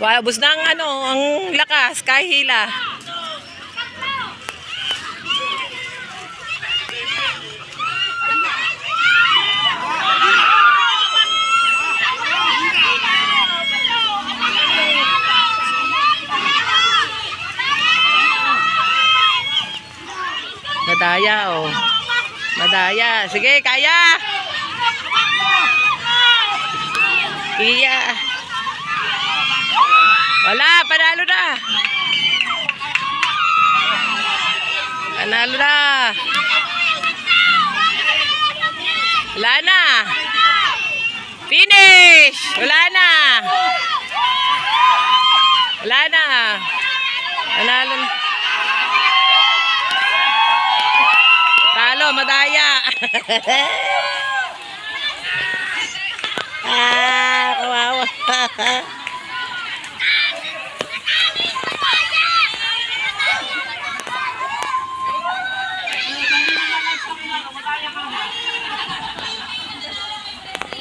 Wow, bus na ang ano, ang lakas, kahila. Madaya, oh. Madaya. Sige, kaya. Iya. Wala, panalo na. Wala na. Finish! Wala na. Wala. Talo, madaya.